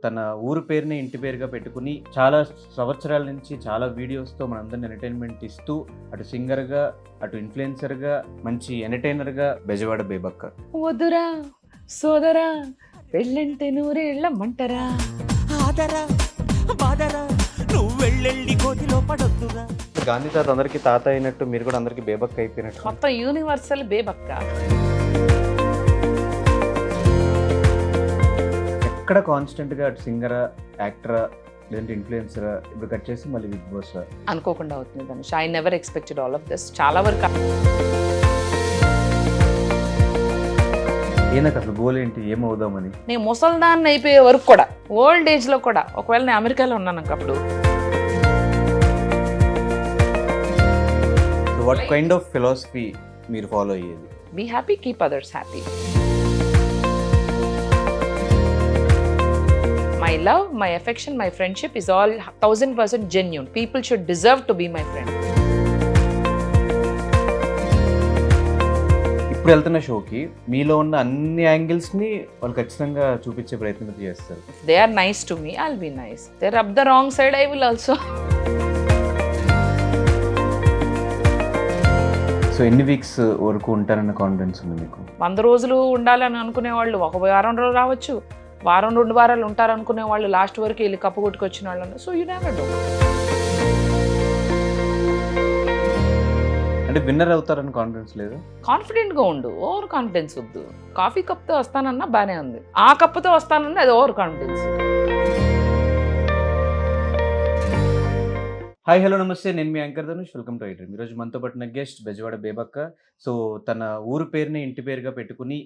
తన ఊరు పేరుని ఇంటి పేరుగా పెట్టుకుని చాలా సంవత్సరాల నుంచి చాలా వీడియోస్తో మనందరిని ఎంటర్టైన్మెంట్ ఇస్తూ అటు సింగర్గా అటు ఇన్ఫ్లుయెన్సర్గా మంచి ఎంటర్టైనర్గా బెజవాడ బేబక్క. వద్దురా సోదరా పెళ్ళంటే నూరేళ్ళమ్మంటరా ఆదరా బాదరా నువ్వు వెళ్ళెళ్ళి కోతిలో పడొద్దురా. గాంధీ తాత అందరికీ తాత అయినట్టు మీరు కూడా అందరికీ బేబక్క అయిపోయినట్టు. మొత్తం యూనివర్సల్ బేబక్క. ఎక్కడ కాన్స్టెంట్గా అటు సింగరా యాక్టరా లేదంటే ఇన్ఫ్లుయెన్సరా ఇప్పుడు కట్ చేసి మళ్ళీ బిగ్ బాస్ అనుకోకుండా అవుతుంది Dhanush I never expected all of this చాలా వరకు నాకు అసలు గోల్ ఏంటి? ఏమవుదామని? నేను ముసల్దాన్ని అయిపోయే వరకు కూడా ఓల్డ్ ఏజ్లో కూడా ఒకవేళ నేను అమెరికాలో ఉన్నాను అప్పుడు వాట్ కైండ్ ఆఫ్ ఫిలాసఫీ మీరు ఫాలో అయ్యేది? Be happy keep others happy my love my affection my friendship is all thousand percent genuine people should deserve to be my friend ఇప్పుడు వెళ్తున్న షోకి మీలో ఉన్న అన్ని యాంగిల్స్ని వాళ్ళు ఖచ్చితంగా చూపించే ప్రయత్నం అయితే చేస్తారు. They are nice to me I'll be nice they rub the wrong side I will also so ఎన్ని వీక్స్ వరకు ఉంటారన్న కాన్ఫిడెన్స్ ఉంది మీకు? వంద రోజులు ఉండాలని అనుకునే వాళ్ళు ఒక వారం రోజులు రావచ్చు. వారం రెండు వారాలు ఉంటారు అనుకునే వాళ్ళు లాస్ట్ వరకు వెళ్ళి కప్పు కొట్టుకొచ్చిన వాళ్ళు సో యూ నెవర్ డూ అంటే విన్నర్ అవుతారన్న కాన్ఫిడెన్స్ లేదు? కాన్ఫిడెంట్గా ఉండు. ఓవర్ కాన్ఫిడెన్స్ వద్దు. కాఫీ కప్తో వస్తానన్నా బాగానే ఉంది. ఆ కప్పుతో వస్తానన్నా అది ఓవర్ కాన్ఫిడెన్స్ హాయ్ హలో నమస్తే. నేను మీ anchor Dhanush. Welcome to iDream ఈరోజు మనతో పాటు గెస్ట్ బెజవాడ బేబక్క. సో తన ఊరు పేరుని ఇంటి పేరుగా పెట్టుకుని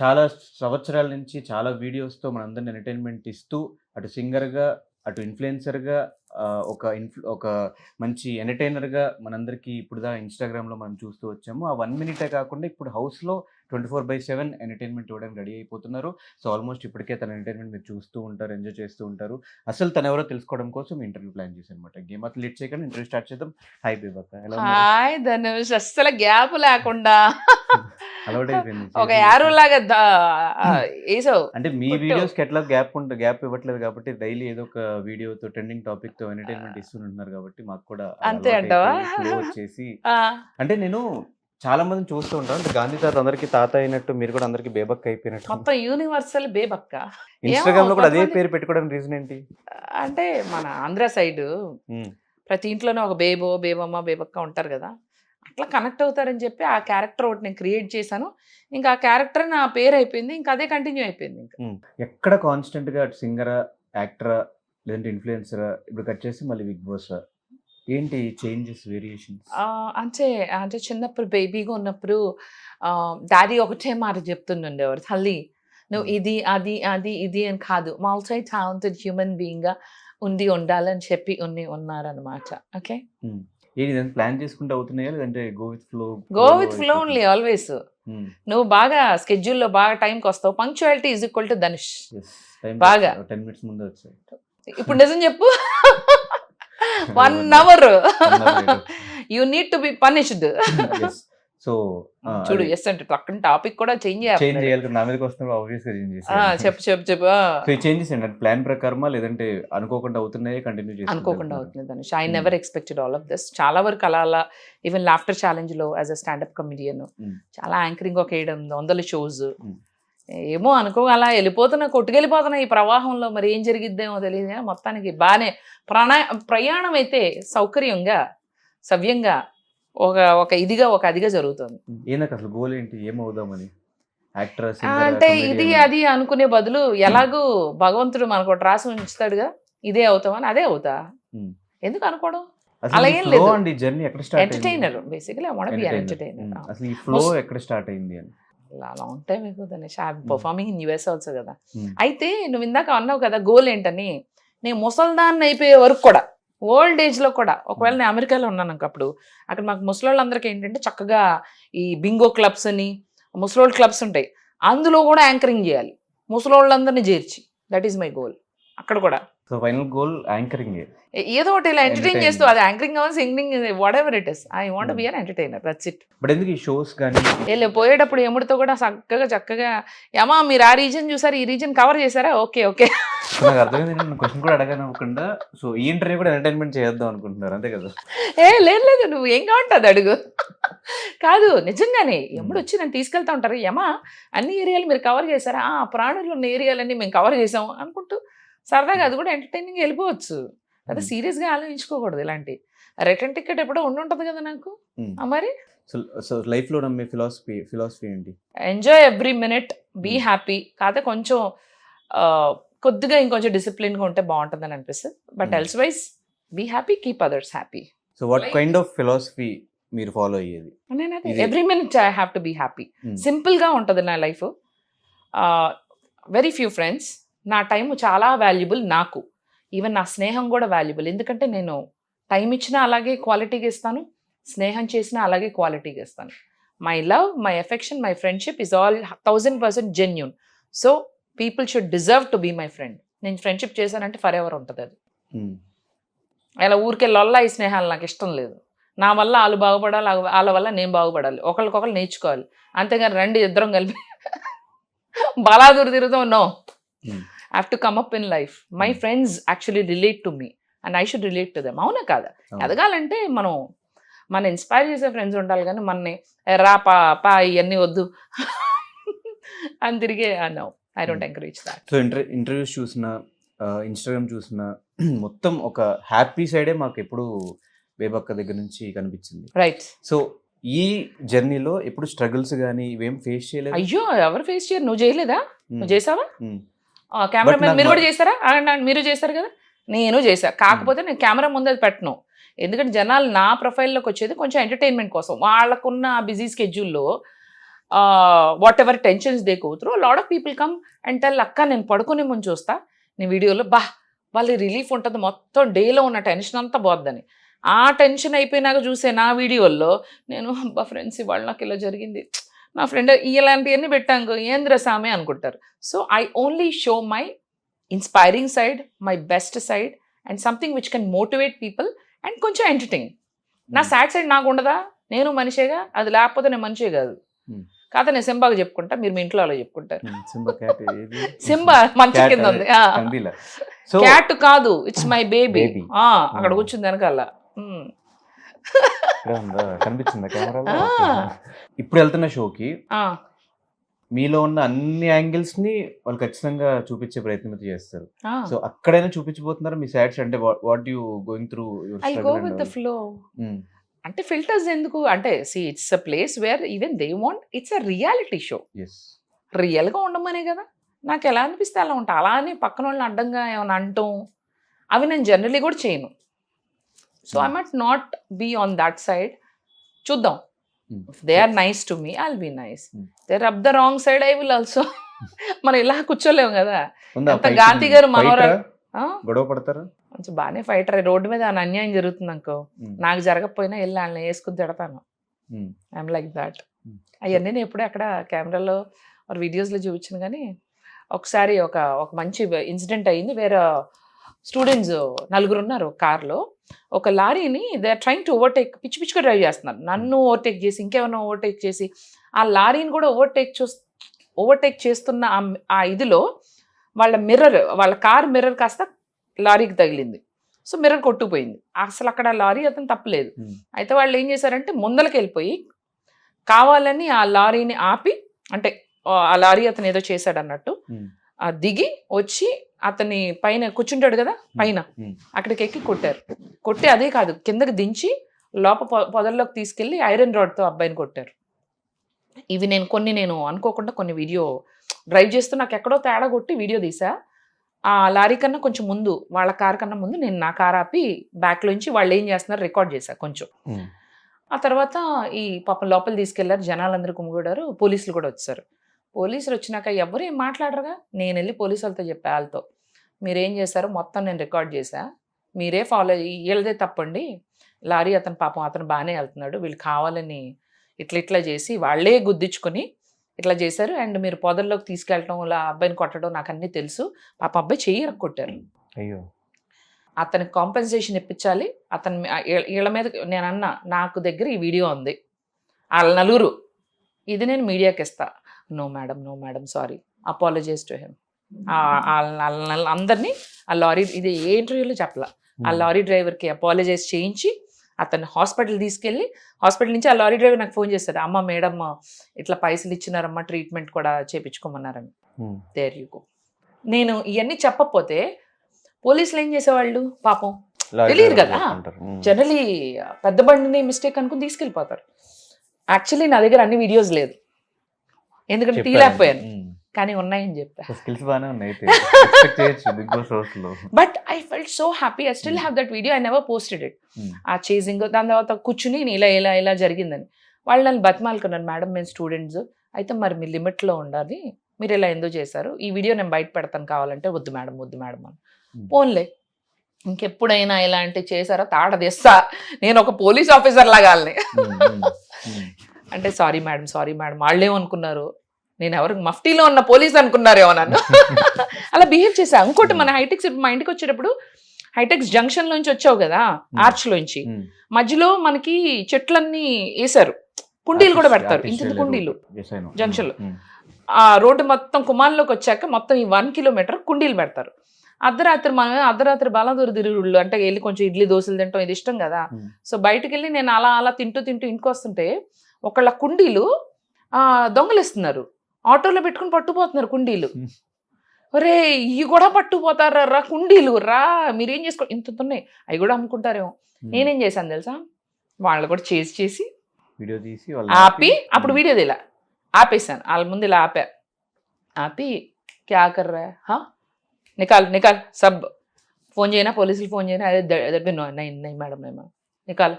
చాలా సంవత్సరాల నుంచి చాలా వీడియోస్తో మనందరిని ఎంటర్టైన్మెంట్ ఇస్తూ అటు సింగర్గా అటు ఇన్ఫ్లుయెన్సర్గా ఒక ఇన్ఫ్లు ఒక మంచి ఎంటర్టైనర్గా మనందరికీ ఇప్పుడు దా ఇన్స్టాగ్రామ్లో మనం చూస్తూ వచ్చాము. ఆ వన్ మినిటే కాకుండా ఇప్పుడు హౌస్లో twenty four by seven entertainment ఇవ్వడానికి రెడీ అయిపోతున్నారు. సో ఆల్మోస్ట్ ఇప్పటికే తన ఎంటర్టైన్మెంట్ మీరు చూస్తూ ఉంటారు ఎంజాయ్ చేస్తూ ఉంటారు. అసలు తను ఎవరో తెలుసుకోవడం కోసం ఇంటర్వ్యూ ప్లాన్ చేశాను అనమాట గేమ్ అతను లేట్ చేయకుండా ఇంటర్వ్యూ స్టార్ట్ చేద్దాం. హాయ్ బేబక్క? హాయ్ ధనుష్ అస్సలు గ్యాప్ లేకుండా. ఒక యారో లాగా వేసావు అంటే మీ. వీడియోస్ ఎట్లా గ్యాప్ ఉంటే గ్యాప్ ఇవ్వట్లేదు కాబట్టి డైలీ ఏదో ఒక వీడియోతో ట్రెండింగ్ టాపిక్తో ఎంటర్టైన్మెంట్ ఇస్తుంటున్నారు కాబట్టి మాకు కూడా అంతే అంటావా? వచ్చేసి అంటే నేను చాలా మందిని చూస్తూ అంటే గాంధీ తాత అందరికి తాత అయినట్టు మీరు కూడా అందరికి బేబక్క అయిపోయినట్టు. మొత్తం యూనివర్సల్ బేబక్క. ఇన్స్టాగ్రామ్లో కూడా అదే పేరు పెట్టుకోవడానికి రీజన్ ఏంటి? అంటే మన ఆంధ్ర సైడ్ ప్రతి ఇంట్లోనే ఒక బేబో బేబమ్మ బేబక్క ఉంటారు కదా. అట్లా కనెక్ట్ అవుతారని చెప్పి ఆ క్యారెక్టర్ ఒకటి నేను క్రియేట్ చేశాను. ఇంకా ఆ క్యారెక్టర్ నా పేరు అయిపోయింది. ఇంకా అదే కంటిన్యూ అయిపోయింది ఇంకా. ఎక్కడ కాన్స్టెంట్గా సింగరా యాక్టరా లేదంటే ఇన్ఫ్లుయెన్సరా ఇప్పుడు కట్ చేసి మళ్ళీ బిగ్ బాస్ ఏంటి చేంజెస్ వేరియేషన్స్? అంటే అంటే చిన్నప్పుడు బేబీగా ఉన్నప్పుడు డాడీ ఒకటే మాట చెప్తుండేవారు తల్లి నువ్వు. ఇది అది అది ఇది అని కాదు. మల్టీ టాలెంటెడ్ హ్యూమన్ బీయింగ్గా ఉండి ఉండాలని చెప్పి ఉన్ని ఉన్నారనమాట ఓకే? ఏంటి ప్లాన్ చేసుకుంటే అవుతున్నాయా? లేదంటే go with flow go with flow only always. నువ్వు బాగా స్కెడ్యూల్లో బాగా టైంకి వస్తావు. Punctuality is equal to Dhanush. బాగా. టెన్ మినిట్స్ ముందే వచ్చాయి. ఇప్పుడు నిజం చెప్పు. One hour you need to be punished so చూడు ఎస్ అంటే పక్కన టాపిక్ కూడా చేంజ్ చేంజ్ చేయాలి నా మీదకి వస్తున్నప్పుడు ఆబ్వియస్గా చేంజ్ ఆ, చెప్పు చెప్పు చెప్పు. సో చేంజెస్ ఏంటంటే ప్లాన్ ప్రకారమా లేదంటే అనుకోకుండా అవుతున్నాయే కంటిన్యూ చేసి అనుకోకుండా అవుతుంది Dhanush I. Never expected all of this చాలా వరకు అలా అలా ఈవెన్ లాఫ్టర్ ఛాలెంజ్లో యాజ్ అ స్టాండప్ కమెడియన్. చాలా యాంకరింగ్ ఒక ఎనిమిది వందల షోస్. ఏమో అనుకో అలా వెళ్ళిపోతున్నా కొట్టుకెళ్ళిపోతున్నా ఈ ప్రవాహంలో మరి ఏం జరిగిద్దేమో తెలియదు మొత్తానికి బాగానే ప్రాణ ప్రయాణం అయితే సౌకర్యంగా సవ్యంగా ఒక ఒక ఇదిగా ఒక అదిగా జరుగుతుంది. అసలు గోల్ ఏంటి? ఏమవుదామని? అంటే ఇది అది అనుకునే బదులు ఎలాగూ భగవంతుడు మనకు ఒకటి రాసి ఉంచుతాడుగా ఇదే అవుతామని అదే అవుతా. ఎందుకు అనుకోవడం? అలా ఏం లేదు. అండి జర్నీ ఎక్కడ start entertainer basically I want be entertainer అసలు ఈ ఫ్లో ఎక్కడ స్టార్ట్ అయింది అని. లాంగ్ టైం ఎక్కువ Dhanush I performing in US also కదా. అయితే నువ్వు ఇందాక అన్నావు కదా గోల్ ఏంటని నేను ముసల్దాన్ని అయిపోయే వరకు కూడా ఓల్డ్ ఏజ్లో కూడా ఒకవేళ నేను అమెరికాలో ఉన్నాను అప్పుడు అక్కడ మాకు ముసలోళ్ళందరికీ ఏంటంటే చక్కగా ఈ బింగో క్లబ్స్ అని ముసలోళ్ళ క్లబ్స్ ఉంటాయి. అందులో కూడా యాంకరింగ్ చేయాలి. ముసలోళ్ళందరినీ చేర్చి. దట్ ఈస్ మై గోల్ అక్కడ కూడా. సో ఫైనల్ గోల్ యాంకరింగ్ ఏదో ఒకటి ఇలా ఎంటర్టైన్. చేస్తూ అది యాంకరింగ్ అవ్వాలి singing whatever it is I want be an entertainer that's it but ఎందుకు ఈ షోస్ కానీ? వెళ్ళి పోయేటప్పుడు ఎముడితో కూడా చక్కగా చక్కగా ఏమా మీరు ఆ రీజన్ చూసారు ఈ రీజన్ కవర్ చేశారా? ఓకే ఓకే నాకు అర్థమైంది నేను క్వశ్చన్ కూడా అడగనవ్వకుండా సో ఈ ఇంటర్వ్యూ కూడా ఎంటర్టైన్మెంట్ చేద్దాం అనుకుంటున్నారు అంతే కదా? ఏ లేదు లేదు నువ్వు ఏం కావంటుంది అడుగు. కాదు నిజంగానే ఎప్పుడు వచ్చి నన్ను తీసుకెళ్తా ఉంటారు. యమా అన్ని ఏరియాలు మీరు కవర్ చేశారా? ఆ ప్రాణులు ఉన్న ఏరియాలన్నీ మేము కవర్ చేసాం అనుకుంటూ సరదాగా అది కూడా ఎంటర్టైనింగ్ వెళ్ళిపోవచ్చు. అదే. సీరియస్గా ఆలోచించుకోకూడదు ఇలాంటి. రిటర్న్ టికెట్ ఎప్పుడో ఉండి ఉంటుంది కదా నాకు. మరి? సో సో లైఫ్లో నమ్మే ఫిలాసఫీ ఫిలాసఫీ ఏంటి? Enjoy every minute be. Happy. కాకపోతే కొంచెం కొద్దిగా ఇంకొంచెం డిసిప్లిన్గా ఉంటే బాగుంటుందని అనిపిస్తుంది. But. Elsewise be happy keep others happy. So what kind of philosophy మీరు ఫాలో అయ్యేది? నేను అదే every minute I have to be happy. సింపుల్గా ఉంటుంది నా లైఫ్. Very few friends. నా టైం చాలా వాల్యుబుల్ నాకు. ఈవెన్ నా స్నేహం కూడా వాల్యుబుల్. ఎందుకంటే నేను టైం ఇచ్చినా అలాగే క్వాలిటీగా ఇస్తాను స్నేహం చేసినా అలాగే క్వాలిటీగా ఇస్తాను. My love my affection my friendship is all thousand percent genuine so people should deserve to be my friend నేను ఫ్రెండ్షిప్ చేశానంటే ఫర్ ఎవర్ ఉంటుంది అది. Hmm. అలా ఊరికే లొల్ల ఈ స్నేహాలు నాకు ఇష్టం లేదు. నా వల్ల వాళ్ళు బాగుపడాలి వాళ్ళ- వల్ల నేను బాగుపడాలి. ఒకరికొకరు నేర్చుకోవాలి. అంతేగాని రండి ఇద్దరం కలిపి. బలాదురు తిరుగుతూ నో. Hmm. Have to come up in life my Hmm. Friends actually relate to me and I should relate to them అవునా కాదా. ఎదగాలంటే మనం మన ఇన్స్పైర్ చేసే ఫ్రెండ్స్ ఉండాలి కానీ మనని "ఏ, రా పా పా ఇవన్నీ వద్దు అని తిరిగే no I don't encourage that so inter interviews చూసిన ఇన్స్టాగ్రామ్ చూసిన మొత్తం ఒక హ్యాపీ సైడే మాకు ఎప్పుడు బేబక్క దగ్గర నుంచి కనిపించింది. రైట్ సో ఈ జర్నీలో ఎప్పుడు స్ట్రగుల్స్ కానీ ఇవేం ఫేస్ చేయలేదు? అయ్యో ఎవరు ఫేస్ చేయరు? నువ్వు చేయలేదా? Hmm. నువ్వు చేసావా? Hmm. నాకు మీరు కూడా చేస్తారా? మీరు చేస్తారు కదా? నేను చేశా కాకపోతే నేను కెమెరా ముందు అది పెట్టను. ఎందుకంటే జనాలు నా ప్రొఫైల్లోకి వచ్చేది కొంచెం ఎంటర్టైన్మెంట్ కోసం. వాళ్ళకున్న బిజీ స్కెడ్యూల్లో వాట్ ఎవర్ టెన్షన్స్ దే కూతురు lot of people come and tell అక్క నేను పడుకునే ముందు చూస్తా. నీ వీడియోలో బా వాళ్ళకి రిలీఫ్ ఉంటుంది మొత్తం డేలో ఉన్న టెన్షన్ అంతా పోద్దని. ఆ టెన్షన్ అయిపోయినాక చూసే నా వీడియోల్లో నేను అబ్బా ఫ్రెండ్స్ ఇవాళ నాకు ఇలా జరిగింది. నా ఫ్రెండ్ ఇలాంటివన్నీ పెట్టాను ఏంద్ర సామే అనుకుంటారు. So I only show my inspiring side my best side and something which can motivate people and కొంచెం ఎంటర్టైన్. నా సాడ్ సైడ్ నాకు ఉండదా? నేను మనిషేగా? అది లేకపోతే నేను మనిషే కాదు. Hmm. కాకపోతే నేను సింబాగా చెప్పుకుంటా మీరు మీ ఇంట్లో అలా చెప్పుకుంటారు. Hmm. సింబా మంచి కింద ఉంది. క్యాట్ కాదు ఇట్స్ మై బేబీ. అక్కడ Hmm. కూర్చుంది వెనకాల. Hmm. కనిపించిందా కెమెరాలో? Ah. ఇప్పుడు వెళ్తున్న షోకి మీలో ఉన్న అన్ని యాంగిల్స్ని వాళ్ళు ఖచ్చితంగా చూపించే ప్రయత్నం అయితే చేస్తారు. సో అక్కడైనా చూపించబోతున్నారు? మీ సాడ్స్ అంటే what you going through I go with the flow. అంటే ఫిల్టర్స్ ఎందుకు? అంటే see it's a place where even they want it's a reality show yes రియల్గా ఉండమనే కదా. నాకు ఎలా అనిపిస్తే అలా ఉంటా. అలా అని పక్కన వాళ్ళని అడ్డంగా ఏమైనా అంటాం. అవి నేను జనరలీ కూడా చేయను. So I might not be on that side చూద్దాం. They are nice to me I'll be nice. They rub the wrong side I will also మనం ఇలా కూర్చోలేము కదా. ఎంత గాంధీ గారు ఆ? గొడవ పడతారా? కొంచెం బాగానే ఫైటర్ రోడ్డు మీద అన్యాయం జరుగుతుంది అనుకో Hmm. నాకు జరగకపోయినా వెళ్ళి వాళ్ళని వేసుకుని తిడతాను. I'm like that. అవన్నీ నేను ఎప్పుడూ అక్కడ కెమెరాలో వీడియోస్లో చూపించాను కానీ ఒకసారి ఒక ఒక మంచి ఇన్సిడెంట్ అయ్యింది వేరే స్టూడెంట్స్ నలుగురు ఉన్నారు కార్లో. ఒక లారీని they are trying to overtake పిచ్చి పిచ్చిగా డ్రైవ్ చేస్తున్నారు. నన్ను ఓవర్టేక్ చేసి ఇంకేమైనా ఓవర్టేక్ చేసి ఆ లారీని కూడా ఓవర్టేక్ చూ ఓవర్టేక్ చేస్తున్న ఆ- ఇదిలో వాళ్ళ మిర్రర్ వాళ్ళ కార్ మిర్రర్ కాస్త లారీకి తగిలింది. సో మిర్రర్ కొట్టుకుపోయింది. అసలు అక్కడ లారీ అతను తప్పలేదు. అయితే వాళ్ళు ఏం చేశారంటే ముందలకి వెళ్ళిపోయి కావాలని ఆ లారీని ఆపి అంటే ఆ లారీ అతను ఏదో చేశాడు అన్నట్టు దిగి వచ్చి అతని పైన కూర్చుంటాడు కదా పైన. అక్కడికి ఎక్కి కొట్టారు. కొట్టి అదే కాదు కిందకి దించి లోప పొదల్లోకి తీసుకెళ్ళి ఐరన్ రాడ్తో అబ్బాయిని కొట్టారు. ఇవి నేను కొన్ని నేను అనుకోకుండా కొన్ని వీడియో డ్రైవ్ చేస్తూ నాకు ఎక్కడో తేడా కొట్టి వీడియో తీసా. ఆ లారీ కన్నా కొంచెం ముందు వాళ్ళ కార్ కన్నా ముందు నేను నా కార్ ఆపి బ్యాక్లోంచి వాళ్ళు ఏం చేస్తున్నారు రికార్డ్ చేశా కొంచెం. ఆ తర్వాత ఈ పాపం లోపల తీసుకెళ్ళారు జనాలందరూ కుమ్ముగూడారు పోలీసులు కూడా వచ్చారు పోలీసులు వచ్చినాక ఎవరు ఏం మాట్లాడరుగా? నేను వెళ్ళి పోలీసు వాళ్ళతో చెప్పా వాళ్ళతో మీరేం చేశారో మొత్తం నేను రికార్డ్ చేశా. మీరే ఫాలో వీళ్ళదే తప్పండి. లారీ అతను పాపం అతను బాగానే వెళ్తున్నాడు వీళ్ళు కావాలని ఇట్లా ఇట్లా చేసి వాళ్ళే గుద్దించుకొని ఇట్లా చేశారు. అండ్ మీరు పొదల్లోకి తీసుకెళ్ళటం ఇలా అబ్బాయిని కొట్టడం నాకు అన్నీ తెలుసు. పాప అబ్బాయి చెయ్యి కొట్టారు అయ్యో. అతనికి కాంపెన్సేషన్ ఇప్పించాలి. అతని వీళ్ళ మీద నేను అన్న నాకు దగ్గర ఈ వీడియో ఉంది. వాళ్ళ నలుగురు. ఇది నేను మీడియాకి ఇస్తా no madam no madam sorry apologise to him అందరినీ ఆ లారీ ఇది ఏ ఇంటర్వ్యూలో చెప్పలా. ఆ లారీ డ్రైవర్కి అపాలజైజ్ చేయించి అతన్ని హాస్పిటల్ తీసుకెళ్ళి హాస్పిటల్ నుంచి ఆ లారీ డ్రైవర్ నాకు ఫోన్ చేస్తాడు. అమ్మ మేడం ఇట్లా పైసలు ఇచ్చినారమ్మా ట్రీట్మెంట్ కూడా చేయించుకోమన్నారని ఉమ్. దేర్ యూ గో నేను ఇవన్నీ చెప్పకపోతే పోలీసులు ఏం చేసేవాళ్ళు? పాపం. తెలియదు కదా. ఉమ్. జనరలీ పెద్ద బండిని మిస్టేక్ అనుకుని తీసుకెళ్ళిపోతారు. యాక్చువల్లీ నా దగ్గర అన్ని వీడియోస్ లేదు. ఎందుకంటే చెప్పారు. తీయలేకపోయాను. కానీ ఉన్నాయని చెప్పా. సో స్కిల్స్ బాగానే ఉన్నాయి అయితే ఎక్స్పెక్ట్ చేయొచ్చు బిగ్ బాస్ హౌస్లో but I felt so happy I still have that video I never posted it. ఆ చేసింగ్ దాని తర్వాత కూర్చుని నేను ఇలా ఇలా ఇలా జరిగిందని. వాళ్ళు నన్ను బతిమాలుకున్నారు. మేడం మేము స్టూడెంట్స్ అయితే మరి మీ లిమిట్లో ఉండాలి. మీరు ఇలా ఎందుకు చేశారు? ఈ వీడియో నేను బయట పెడతాను కావాలంటే వద్దు మేడం వద్దు మేడం అని. పోన్లే. ఇంకెప్పుడైనా ఇలాంటి చేశారో? తాట తెస్తా నేను ఒక పోలీస్ ఆఫీసర్ లాగా వాళ్ళని. ఉమ్, ఉమ్, ఉమ్. అంటే సారీ మేడం సారీ మేడం. వాళ్ళేమనుకున్నారు నేను ఎవరు మఫ్టీలో ఉన్న పోలీస్ అనుకున్నారేమో నన్ను. అలా బిహేవ్ చేశా. ఇంకోటి మన హైటెక్స్ మా ఇంటికి వచ్చేటప్పుడు హైటెక్స్ జంక్షన్ నుంచి వచ్చావు కదా ఆర్చ్ లోంచి. మధ్యలో మనకి చెట్లన్నీ వేశారు కుండీలు కూడా పెడతారు. ఇంత కుండీలు. Junction లో. ఆ రోడ్డు మొత్తం కుమార్లోకి వచ్చాక మొత్తం ఈ వన్ కిలోమీటర్ కుండీలు పెడతారు. అర్ధరాత్రి మనం అర్ధరాత్రి బలాదూరు తిరుగుళ్ళు అంటే వెళ్ళి కొంచెం ఇడ్లీ దోశలు తింటాం ఇది ఇష్టం కదా. సో బయటకు వెళ్ళి నేను అలా అలా తింటూ తింటూ ఇంటికి వస్తుంటే ఒకళ్ళ కుండీలు దొంగలిస్తున్నారు. ఆటోలో పెట్టుకుని పట్టుపోతున్నారు కుండీలు. ఒరే ఇవి కూడా పట్టుకుపోతారా రా కుండీలు? రా మీరేం చేసుకో ఇంత ఉన్నాయి. అవి కూడా అమ్ముకుంటారేమో. నేనేం చేశాను తెలుసా? వాళ్ళు కూడా చేసి చేసి వీడియో తీసి ఆపి అప్పుడు వీడియో ఇలా ఆపేసాను వాళ్ళ ముందు ఇలా ఆపా. ఆపి క్యా కర్ హా? నికాల్ నికాల్ సబ్. ఫోన్ చేయనా? పోలీసులు ఫోన్ చేయనా? అదే దగ్గర నై నై మేడం నై మేడం. నికాల్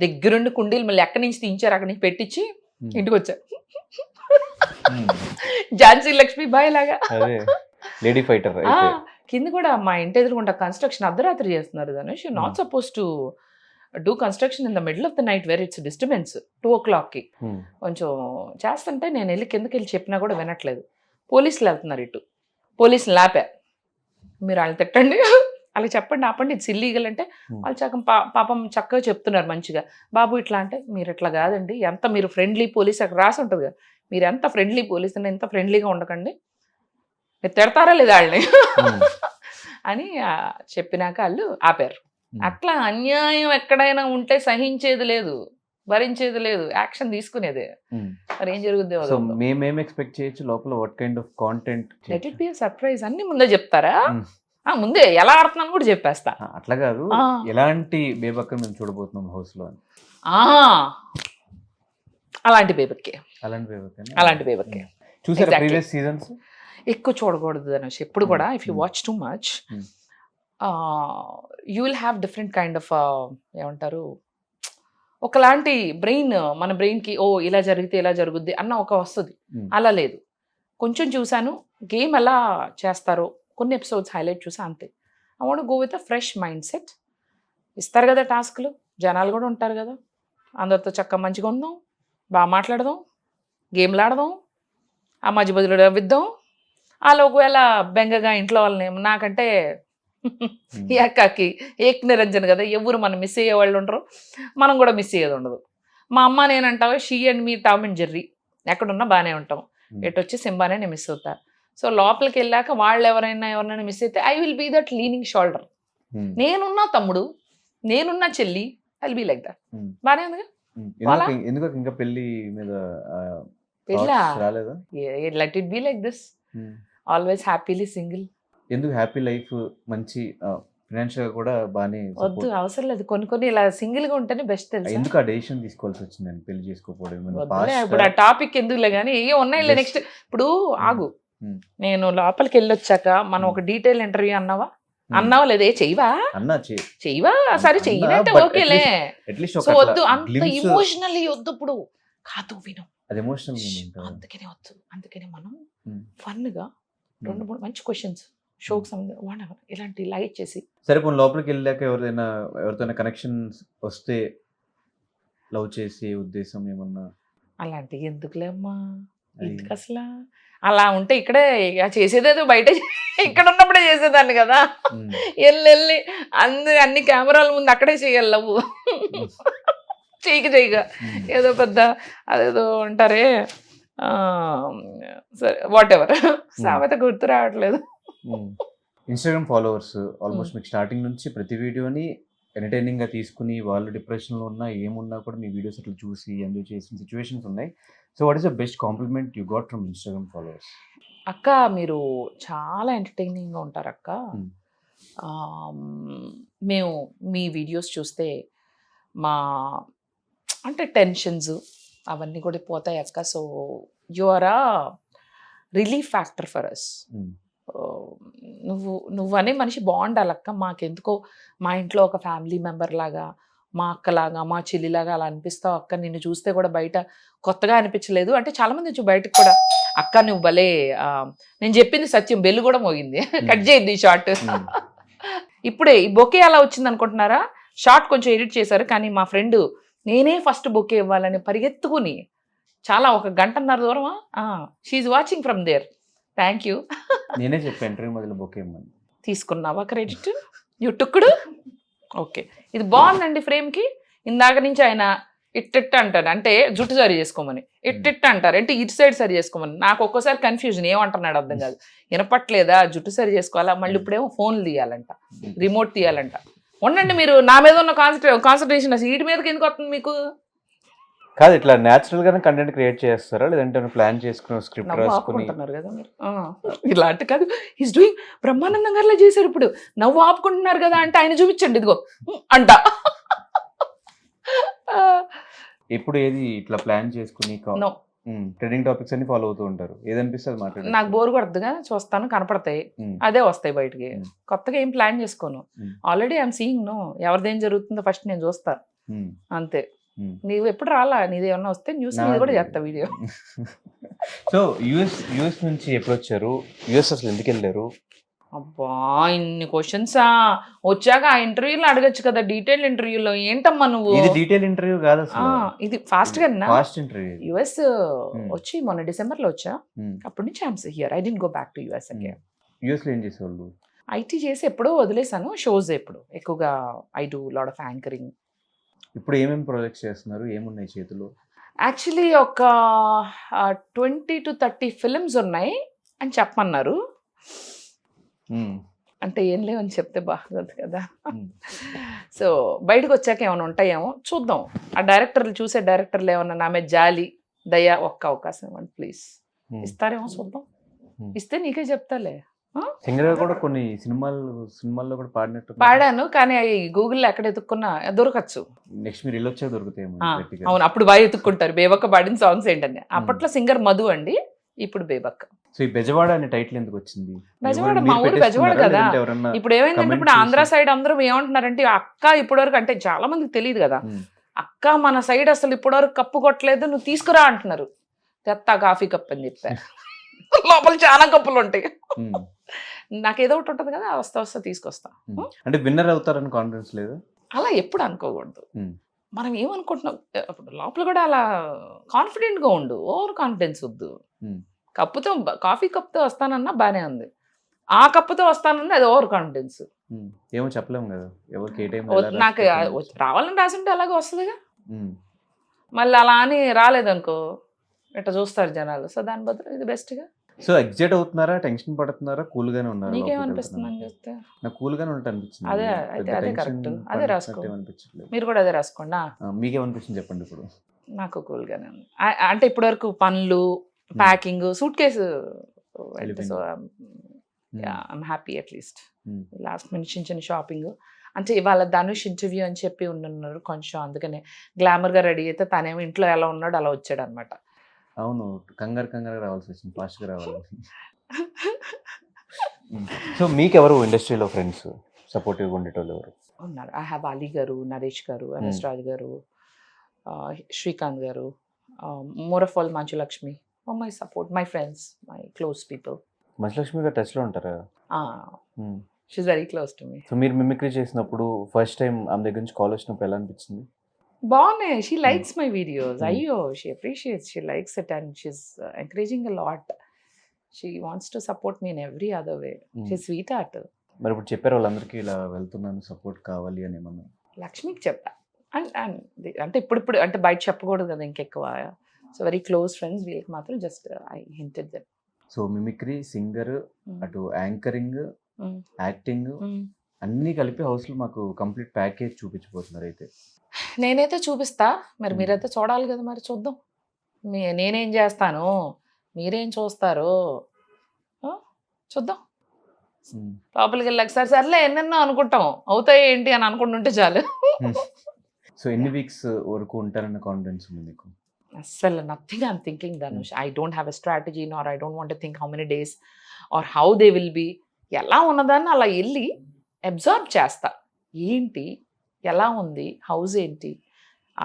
దగ్గరుండి కుండీలు మళ్ళీ ఎక్కడి నుంచి తీయించారు అక్కడి నుంచి పెట్టించి. ఇంటికి వచ్చా ఉమ్. ఝాన్సీ లక్ష్మీ బాయ్ లాగా. లేడీ ఫైటర్ కింద కూడా మా ఇంటి ఎదురుకుంటా కన్స్ట్రక్షన్ అర్ధరాత్రి చేస్తున్నారు Dhanush not supposed to do construction in the middle of the night where it's disturbance two ఓ క్లాక్కి. కొంచెం చేస్తుంటే నేను వెళ్ళి కిందకి వెళ్ళి చెప్పినా కూడా వినట్లేదు. పోలీసులు వెళ్తున్నారు ఇటు. పోలీసులు లాపా. మీరు వాళ్ళు తిట్టండి. వాళ్ళకి చెప్పండి ఆపండి. ఇట్స్ ఇల్లీగల్ అంటే Hmm. వాళ్ళు చక్కం పాపం చక్కగా చెప్తున్నారు మంచిగా. బాబు ఇట్లా అంటే మీరు ఇట్లా కాదండి. ఎంత మీరు ఫ్రెండ్లీ పోలీస్ అక్కడ రాసి ఉంటుంది కదా. మీరు ఎంత ఫ్రెండ్లీ పోలీస్ అని ఎంత ఫ్రెండ్లీగా ఉండకండి. మీరు తిడతారా లేదా వాళ్ళని. అని చెప్పినాక వాళ్ళు ఆపారు. అట్లా అన్యాయం ఎక్కడైనా ఉంటే సహించేది లేదు. భరించేది లేదు. యాక్షన్ తీసుకునేదే. మరి ఏం జరుగుద్ది సో మేమేం ఎక్స్పెక్ట్ చేయొచ్చు? లోపల what kind of content let it be surprise అన్ని ముందే చెప్తారా. ఆ, ముందే ఎలా ఆడుతున్నాను కూడా చెప్పేస్తా. అట్లా కాదు. ఎలాంటి బేబక్క మేము చూడబోతున్నాం హౌస్లో అలాంటి బేబక్కే అలాంటి బేబక్క అలాంటి బేబక్కే చూసారా. Previous seasons? ఎక్కువ చూడకూడదు అనేసి ఎప్పుడు కూడా if you. Watch too much. You will have different kind of ఏమంటారు ఒకలాంటి బ్రెయిన్ మన బ్రెయిన్కి ఓ ఇలా జరిగితే ఇలా జరుగుద్ది అన్న ఒక వస్తుంది. అలా లేదు. కొంచెం చూశాను గేమ్ ఎలా చేస్తారో కొన్ని ఎపిసోడ్స్ హైలైట్ చూసా అంతే. I want go with a fresh mindset ఇస్తారు కదా టాస్క్లు జనాలు కూడా ఉంటారు కదా అందరితో చక్కగా మంచిగా ఉందాం. బాగా మాట్లాడదాం గేమ్లు ఆడదాం ఆ మధ్య బదులు నవ్విద్దాం. వాళ్ళు ఒకవేళ బెంగగా ఇంట్లో వాళ్ళని నాకంటే ఈ అక్కకి ఏక్ నిరంజన్ కదా ఎవరు మనం మిస్ అయ్యే వాళ్ళు ఉండరు. మనం కూడా మిస్ అయ్యేది ఉండదు. మా అమ్మ నేనంటావా she and me Tom and Jerry. ఎక్కడున్నా బాగానే ఉంటాం. ఎటు వచ్చి సింబానే నేను మిస్ అవుతా. సో లోపలికి వెళ్ళాక వాళ్ళు ఎవరైనా ఎవరైనా మిస్ అయితే I will be that leaning shoulder. నేనున్నా తమ్ముడు నేనున్నా చెల్లి ఐ బీ లైక్ దట్. బాగానే ఉందిగా? ఎందుకు ఎందుకు ఇంకా పెళ్ళి మీద రాలేదా? Let it be like this Hmm. Always happily single ఎందుకు హ్యాపీ లైఫ్ మంచి ఫినాన్షియల్ కూడా బాగానే వద్దు అవసరం లేదు. కొన్ని కొన్ని ఇలా సింగిల్గా ఉంటేనే బెస్ట్ తెలుసు? ఎందుకు ఆ డెసిషన్ తీసుకోవాల్సి వచ్చింది నేను పెళ్ళి చేసుకోకపోవడం ఇప్పుడు ఆ టాపిక్ ఎందుకులే కానీ ఏ Just- నెక్స్ట్ ఇప్పుడు ఆగు. Hmm. నేను లోపలికి వెళ్ళొచ్చాక మనం ఒక డీటెయిల్ ఇంటర్వ్యూ అన్నావా? Hmm. అన్నావా లేదే చెయ్యవా? అన్నా చెయ్యవా? సరే చెయ్యనంటే ఓకేలే. సో వద్దు అంత ఇమోషనల్లీ వద్దు ఇప్పుడు. కాదు విను. అది ఎమోషనల్ అందుకనే వద్దు. అందుకనే మనం Hmm. ఫన్గా రెండు మూడు మంచి క్వశ్చన్స్ షోకి సంబంధించి వన్ అవర్ ఇలాంటి లైట్ చేసి. సరే కొన్ని లోపలికి వెళ్ళాక ఎవరిదైనా ఎవరితోనైనా కనెక్షన్స్ వస్తే లవ్ చేసే ఉద్దేశం ఏమన్నా? అలాంటి ఎందుకులే అమ్మా? అది ఎందుకు అసలు అలా ఉంటే ఇక్కడే ఇక చేసేదేదో బయట ఇక్కడ ఉన్నప్పుడే చేసేదాన్ని కదా. వెళ్ళి వెళ్ళి అన్ని అన్ని కెమెరాల ముందు అక్కడే చేయాలి లవ్వు. చేయక చేయక. ఏదో పెద్ద అదేదో అంటారే సరే వాట్ ఎవర్ సామెత గుర్తు రావట్లేదు. ఇన్స్టాగ్రామ్ ఫాలోవర్స్ ఆల్మోస్ట్ మీకు స్టార్టింగ్ నుంచి ప్రతి వీడియోని ఎంటర్టైనింగ్గా తీసుకుని వాళ్ళు డిప్రెషన్లో ఉన్నా ఏమున్నా కూడా మీ వీడియోస్ అట్లా చూసి ఎంజాయ్ చేసిన సిచ్యువేషన్స్ ఉన్నాయి. So what is the best compliment you got from Instagram followers అక్క మీరు చాలా ఎంటర్టైనింగ్గా ఉంటారు అక్క. Hmm. మేము మీ వీడియోస్ చూస్తే మా అంటే టెన్షన్స్ అవన్నీ కూడా పోతాయి అక్క. So you are a relief factor for us నువ్వు నువ్వు అనే మనిషి బాగుండాలక్క మాకెందుకో మా ఇంట్లో ఒక ఫ్యామిలీ మెంబర్ లాగా మా అక్కలాగా మా చెల్లిలాగా అలా అనిపిస్తావు అక్క నిన్ను చూస్తే కూడా బయట కొత్తగా అనిపించలేదు. అంటే చాలా మంది వచ్చి బయటకు కూడా అక్క నువ్వు భలే నేను చెప్పింది సత్యం బెల్లు కూడా మోగింది. కట్ చేయద్ది షార్ట్ ఇప్పుడే ఈ బొకే అలా వచ్చింది అనుకుంటున్నారా షార్ట్ కొంచెం ఎడిట్ చేశారు కానీ మా ఫ్రెండ్ నేనే ఫస్ట్ బొకే ఇవ్వాలని పరిగెత్తుకుని చాలా ఒక గంటన్నర దూరమా? She watching from there thank you నేనే చెప్పాను ఇంటర్వ్యూ మొదలు బుక్ తీసుకున్నావా క్రెడిట్? యుట్టుకుడు ఓకే. ఇది బాగుందండి ఫ్రేమ్కి. ఇందాక నుంచి ఆయన ఇట్టిట్ అంటారు అంటే జుట్టు సరి చేసుకోమని. ఇట్టిట్ అంటారు. అంటే ఇటు సైడ్ సరి చేసుకోమని. నాకు ఒక్కోసారి కన్ఫ్యూజన్ ఏమంటున్నాడు అర్థం కాదు. వినపట్లేదా? జుట్టు సరి చేసుకోవాలా? మళ్ళీ ఇప్పుడేమో ఫోన్లు తీయాలంట. రిమోట్ తీయాలంట. ఉండండి మీరు. నా మీద ఉన్న కాన్సన్ట్రే కాన్సన్ట్రేషన్ అసలు వీటి మీదకి ఎందుకు వస్తుంది మీకు? కాదు ఇట్లా న్యాచురల్ గానే కంటెంట్ క్రియేట్ చేస్తారా? లేదంటే ప్లాన్ చేసుకుని స్క్రిప్ట్ రాసుకుని? కదా మీరు. కాదు. ఈస్ డూయింగ్ బ్రహ్మానందం గారిలో చేశారు ఇప్పుడు. నవ్వు ఆపుకుంటున్నారు కదా అంటే ఆయన చూపించండి ఇదిగో. అంట. ఎప్పుడు ఏది ఇట్లా ప్లాన్ చేసుకుని నో ట్రెండింగ్ టాపిక్స్ అన్ని ఫాలో అవుతూ ఉంటారు. ఏదనిపిస్తుంది మాట్లాడారు నాకు బోర్ కొడుతుందిగా చూస్తాను కనపడతాయి. అదే వస్తాయి బయటికి. కొత్తగా ఏం ప్లాన్ చేసుకోను. ఆల్రెడీ ఐఎమ్ సీయింగ్ నో ఎవరిదేం జరుగుతుందో ఫస్ట్ నేను చూస్తా. అంతే. నీవు ఎప్పుడు రాలా? నీది ఏమన్నా వస్తే న్యూస్ మీద కూడా చేస్తా వీడియో. సో యుఎస్ యుఎస్ నుంచి ఎప్పుడు వచ్చారు యుఎస్ అసలు ఎందుకు వెళ్ళారు? అబ్బా ఇన్ని క్వశ్చన్సా? వచ్చాక ఆ ఇంటర్వ్యూలో అడగచ్చు కదా డీటెయిల్ ఇంటర్వ్యూలో. ఏంటమ్మా నువ్వు? ఇది డీటెయిల్ ఇంటర్వ్యూ కాదు ఇది ఫాస్ట్గా ఫాస్ట్ ఇంటర్వ్యూ యుఎస్ వచ్చి మొన్న డిసెంబర్లో వచ్చా అప్పటి నుంచి I'm here. I didn't go back to US again యుఎస్లో ఏం చేసేవాళ్ళు? ఐటీ చేసి ఎప్పుడో వదిలేసాను షోస్ ఎప్పుడు. ఎక్కువగా I do lot of anchoring. ఇప్పుడు ఏమేమి ప్రాజెక్ట్స్ చేస్తున్నారు ఏమున్నాయి చేతిలో యాక్చువల్లీ ఒక ట్వంటీ టు థర్టీ ఫిల్మ్స్ ఉన్నాయి అని చెప్పమన్నారు Hmm. అంటే ఏం లేవని చెప్తే బాగోదు కదా Hmm. సో బయటకు వచ్చాక ఏమైనా ఉంటాయేమో చూద్దాం ఆ డైరెక్టర్లు చూసే డైరెక్టర్లు ఏమన్నా నా మీద జాలి దయ ఒక్క అవకాశం ఇవ్వండి ప్లీజ్ Hmm. ఇస్తారేమో చూద్దాం Hmm. ఇస్తే నీకే చెప్తాలే సింగర్ కూడా కొన్ని సినిమాలు సినిమాల్లో కూడా పాడినట్టు పాడాను కానీ అవి గూగుల్లో ఎక్కడ ఎత్తుక్కున్నా దొరకచ్చు. నెక్స్ట్ మీరు ఇల్లు వచ్చాక దొరుకుతాయేమో ఆ, గట్టిగా. అవును అప్పుడు బాగా ఎత్తుక్కుంటారు బేబక్క పాడిన సాంగ్స్ ఏంటని అప్పట్లో సింగర్ మధు అండి ఇప్పుడు బేబక్క. సో ఈ బెజవాడ అనే టైటిల్ ఎందుకు వచ్చింది? బెజవాడ, మా ఊరు బెజవాడ? కదా. ఇప్పుడు ఏమైందంటే ఇప్పుడు ఆంధ్ర సైడ్ అందరూ ఏమంటున్నారంటే అక్క ఇప్పటివరకు అంటే చాలా మందికి తెలియదు కదా. అక్క మన సైడ్ అసలు ఇప్పటివరకు కప్పు కొట్టలేదు నువ్వు తీసుకురా అంటున్నారు. తెత్తా కాఫీ కప్ అని చెప్పా. లోపల చాలా కప్పులు ఉంటాయి. నాకు ఏదో ఒకటి ఉంటుంది కదా వస్తా వస్తా తీసుకొస్తా. అంటే విన్నర్ అవుతారని కాన్ఫిడెన్స్ లేదు? అలా ఎప్పుడు అనుకోకూడదు. మనం ఏమనుకుంటున్నాం? అప్పుడు లోపల కూడా అలా కాన్ఫిడెంట్గా ఉండు ఓవర్ కాన్ఫిడెన్స్ వద్దు. కప్పుతో కాఫీ కప్తో వస్తానన్నా బానే ఉంది. ఆ కప్పుతో వస్తానన్నా అది ఓవర్ కాన్ఫిడెన్స్. ఏమో చెప్పలేము కదా ఎవరికి ఏ టైం నాకు రావాలని రాసింటే అలాగే వస్తుందిగా. మళ్ళీ అలా అని రాలేదనుకో ఇట్లా చూస్తారు జనాలు. సో దాని బదులు ఇది బెస్ట్గా సో ఎగ్జైట్ అవుతున్నారా టెన్షన్ పడుతున్నారా కూల్ గానే ఉన్నారా నీకేమనిపిస్తుంది? నాకు కూల్ గానే ఉన్నట్టు అనిపించింది అదే, అయితే అదే correct. అదే పడినట్టు రాసుకో. ఏమనిపించట్లేదు. మీరు కూడా అదే రాసుకోండి మీకేమనిపించింది చెప్పండి ఇప్పుడు నాకు కూల్గానే ఉంది ఆ- అంటే ఇప్పటి వరకు పనులు packing suitcase so. I'm happy at least. Last minute చిన్న చిన్న షాపింగ్ అంటే ఇవాళ ధనుష్ ఇంటర్వ్యూ అని చెప్పి ఉన్నారు కొంచెం అందుకనే గ్లామర్గా రెడీ అయితే తనేమో ఇంట్లో ఎలా ఉన్నాడో అలా వచ్చాడు అనమాట అవును. కంగారు కంగారు రావాల్సి వచ్చింది. ఫాస్ట్గా రావాలి సో మీకు ఎవరు ఇండస్ట్రీలో ఫ్రెండ్స్? సపోర్టివ్ ఉండేటోళ్ళు ఎవరు? ఉన్నారు. ఐ హ్యావ్ అలీ గారు నరేష్ గారు MS Raju garu Srikanth garu more of all Manchu Lakshmi. My support my friends my close people Manchu Lakshmi garu టచ్లో ఉంటారా she's very close to me so మీరు మిమిక్రీ చేసినప్పుడు first time ఆమె దగ్గర నుంచి call వచ్చినప్పుడు ఎలా అనిపించింది? బాగున్నాయి. She likes my videos Hmm. అయ్యో she appreciates she likes it and she's encouraging a lot she wants to support me in every other way Hmm. She sweetheart మరి ఇప్పుడు చెప్పారు వాళ్ళందరికీ ఇలా వెళ్తున్నాను సపోర్ట్ కావాలి అని ఏమన్నా? లక్ష్మికి చెప్పా. అండ్ అండ్ అంటే ఇప్పుడు ఇప్పుడు అంటే బయట చెప్పకూడదు కదా ఇంకెక్కువ. సో వెరీ క్లోజ్ ఫ్రెండ్స్ వీళ్ళకి మాత్రం just I hinted them so mimicry singer అటు యాంకరింగ్. యాక్టింగ్ అన్నీ కలిపి హౌస్లో మాకు కంప్లీట్ ప్యాకేజ్ చూపించబోతున్నారు అయితే. నేనైతే చూపిస్తా. మరి. మీరైతే చూడాలి కదా మరి చూద్దాం. మీ నేనేం చేస్తాను? మీరేం చూస్తారు? చూద్దాం. లోపలికి వెళ్ళాక సరే సర్లే ఎన్నెన్నో అనుకుంటాం. అవుతాయి ఏంటి అని అనుకుంటుంటే చాలు. సో ఎన్ని వీక్స్ వరకు ఉంటారన్న కాన్ఫిడెన్స్ ఉంది మీకు? అస్సలు nothing I'm thinking Dhanush. I don't have a strategy nor I don't want think how many days are how they will be. ఎలా ఉన్నదాన్ని అలా వెళ్ళి అబ్జర్వ్ చేస్తా. ఏంటి? ఎలా ఉంది? హౌస్ ఏంటి?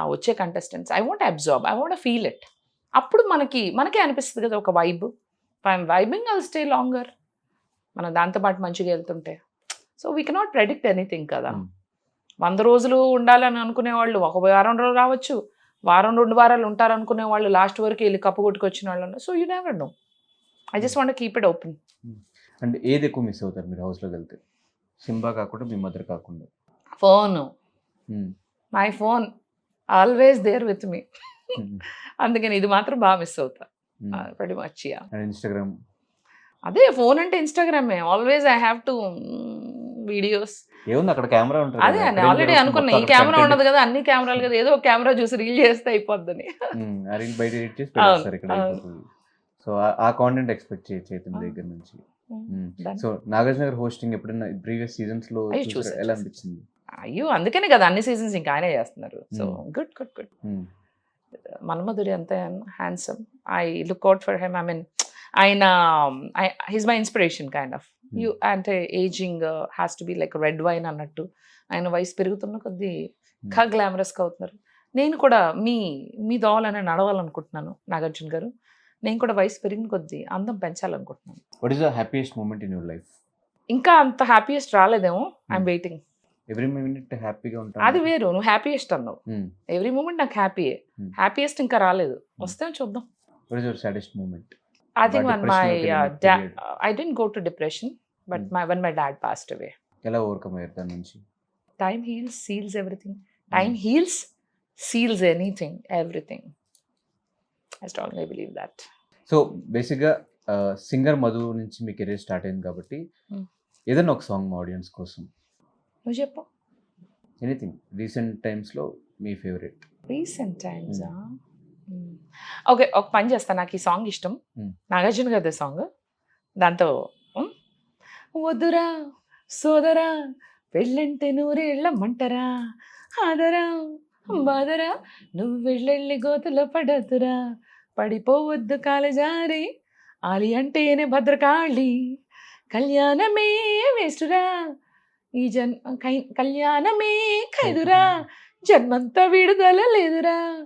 వచ్చే contestants I want observe I want feel it అప్పుడు మనకి మనకే అనిపిస్తుంది కదా ఒక vibe I'm vibing I'll stay longer మనం దాంతోపాటు మంచిగా వెళ్తుంటే. So we cannot predict anything కదా. Hmm. వంద రోజులు ఉండాలని అనుకునే వాళ్ళు ఒక వారం రోజులు రావచ్చు. వారం రెండు వారాలు ఉంటారనుకునే వాళ్ళు లాస్ట్ వరకు వెళ్ళి కప్పు కొట్టుకొచ్చిన వాళ్ళు so you never know I just want keep it open and ఏది ఎక్కువ మిస్ అవుతారు మీరు హౌస్లోకి వెళ్తే? సింబా కాకుండా మీ మదర్ కాకుండా? Phone. My phone always there with me. అందుకని ఇది మాత్రం బాగా మిస్ అవుతా. ప్రతి మచ్ ఇన్స్టాగ్రామ్ అదే ఫోన్ అంటే ఇన్స్టాగ్రామే always I have to videos ఏముంది అక్కడ కెమెరా ఉంటుంది అదే ఆల్రెడీ అనుకున్నా. ఈ కెమెరా. ఉండదు కదా అన్ని కెమెరాలు కదా ఏదో ఒక కెమెరా చూసి రీల్ చేస్తే అయిపోద్దని. రీల్ బయట ఎడిట్ చేసి అవును, పెట్టేస్తారు ఇక్కడ సో ఆ కాంటెంట్ ఎక్స్పెక్ట్ చేయొచ్చు మీ అవును. దగ్గర నుంచి. సో నాగార్జున గారు హోస్టింగ్ ఎప్పుడైనా ప్రీవియస్ సీజన్స్లో ఎలా. అనిపించింది? అయ్యో! అందుకనే కదా అన్ని సీజన్స్ ఇంకా ఆయనే చేస్తున్నారు. So Hmm. Good good good. మన్మధుడి అంత handsome I look out for him I mean ఆయన his my inspiration kind of Hmm. You అంటే ageing has to be like red wine అన్నట్టు. ఆయన వయసు పెరుగుతున్న కొద్దీ ఇంకా గ్లామరస్గా అవుతున్నారు. నేను కూడా మీ మీ దోవలనే నడవాలనుకుంటున్నాను నాగార్జున గారు. నేను కూడా వయసు పెరిగిన కొద్దీ అందం పెంచాలనుకుంటున్నాను. What is the happiest moment in your life ఇంకా అంత హ్యాపీయెస్ట్ రాలేదేమో. I'm Hmm. Waiting every minute హ్యాపీగా ఉంటాను అది వేరు నువ్వు హ్యాపీయెస్ట్ అన్నావు ఎవ్రీ మూమెంట్ నాకు హ్యాపీయే Hmm. హ్యాపీయెస్ట్ ఇంకా రాలేదు వస్తే చూద్దాం సాడెస్ట్ మూమెంట్ uh, వెళ్ళిన dad, period. I didn't go to depression, but Hmm. my when my dad passed away. ఎలా ఓవర్కమ్ అయ్యారు దాని నుంచి Time heals, seals everything. Time heals, seals anything, everything. I strongly believe that. సో బేసిక్గా singer Madhu నుంచి మీ career start అయింది కాబట్టి Hmm. ఏదైనా ఒక సాంగ్ మా ఆడియన్స్ కోసం నువ్వు చెప్పు. ఎనీథింగ్ రీసెంట్ టైమ్స్లో మీ favourite. Recent times Hmm. Okay ఒక పని చేస్తా నాకు ఈ సాంగ్ ఇష్టం. Hmm. నాగార్జున గారి సాంగ్. దాంతో వద్దురా సోదరా పెళ్ళంటే నూరేళ్ళమ్మంటరా ఆదరా బాదరా నువ్వు వెళ్ళెళ్ళి గోతులో పడద్దురా? పడిపోవద్దు కాలజారి ఆలి అంటేనే భద్రకాళి. కళ్యాణమే వేస్తురా ఈ జన్ కై- కళ్యాణమే ఖైదురా జన్మంతా విడుదల లేదురా.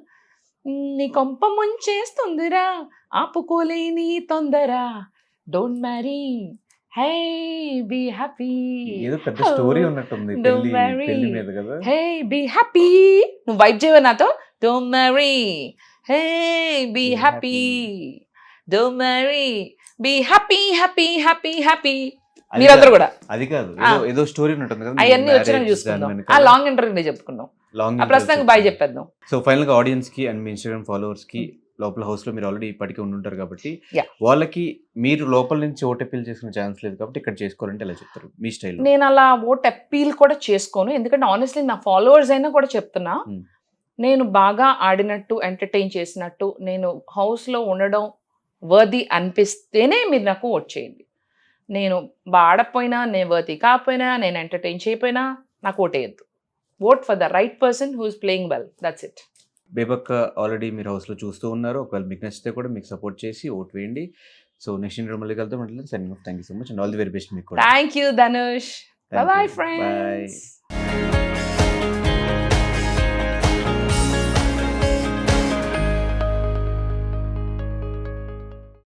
నీ కొంప ముంచేస్తుందిరా. ఆపుకోలేని తొందర. Don't marry. Hey be happy. ఏదో పెద్ద స్టోరీ ఉన్నట్టుంది Don't పెళ్ళి worry. పెళ్ళి మీద కదా? Hey be happy. నువ్వు వైప్ చేయవు నాతో? Don't marry. Hey be happy. Don't marry. Be happy happy happy happy. మీరందరూ కూడా. అది కాదు. ఏదో స్టోరీ ఉన్నట్టుంది కదా అవన్నీ వచ్చినా చూసుకుందాం. ఆ లాంగ్ ఇంటర్వ్యూ చెప్పుకుందాం. లాంగ్ ప్రస్తుతానికి బాయ్ చెప్పేద్దాం. సో ఫైనల్గా ఆడియన్స్కి అండ్ మీ ఇన్స్టాగ్రామ్ ఫాలోవర్స్కి లోపల హౌస్లో మీరు ఆల్రెడీ ఇప్పటికే ఉండుంటారు కాబట్టి. వాళ్ళకి మీరు లోపల నుంచి ఓట్ అప్పీల్ చేసుకునే ఛాన్స్ లేదు కాబట్టి ఇక్కడ చేసుకోవాలంటే ఎలా చెప్తారు మీ స్టైల్ నేను అలా ఓట్ అప్పీల్ కూడా చేసుకోను. ఎందుకంటే ఆనెస్ట్లీ నా ఫాలోవర్స్ అయినా కూడా చెప్తున్నా. Hmm. నేను బాగా ఆడినట్టు ఎంటర్టైన్ చేసినట్టు నేను హౌస్లో ఉండడం వర్ది అనిపిస్తేనే మీరు నాకు ఓట్ చేయండి. నేను బాగా ఆడకపోయినా నేను వర్తి కాకపోయినా నేను ఎంటర్టైన్ చేయకపోయినా నాకు ఓటేయద్దు vote for the right person who is playing well that's it Bebakka already మీరు హౌస్లో చూస్తూ ఉన్నారు. ఒకవేళ మీకు నచ్చితే కూడా మీకు సపోర్ట్ చేసి ఓట్ వేయండి. సో నెక్స్ట్ ఇంటర్ మళ్ళీ కలుద్దాం. అంటే sending off thank you so much and all the very best మీకు thank you Dhanush bye. Friends